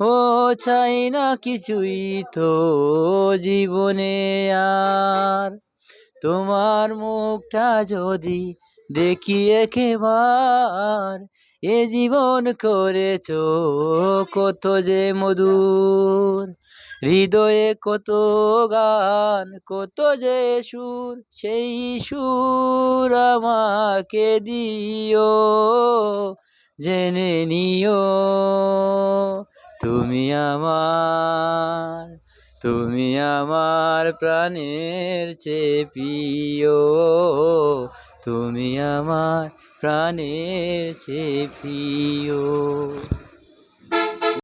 ও চাই না কিছুই তো জীবনে আর। তোমার মুখটা যদি দেখি একেবার, এ জীবন করেছ কত যে মধুর। হৃদয়ে কত গান, কত যে সুর, সেই সুর আমাকে দিও, জেনে নিও। তুমি আমার তুমি আমার প্রাণের চেয়ে তুমি আমার প্রাণের চেয়ে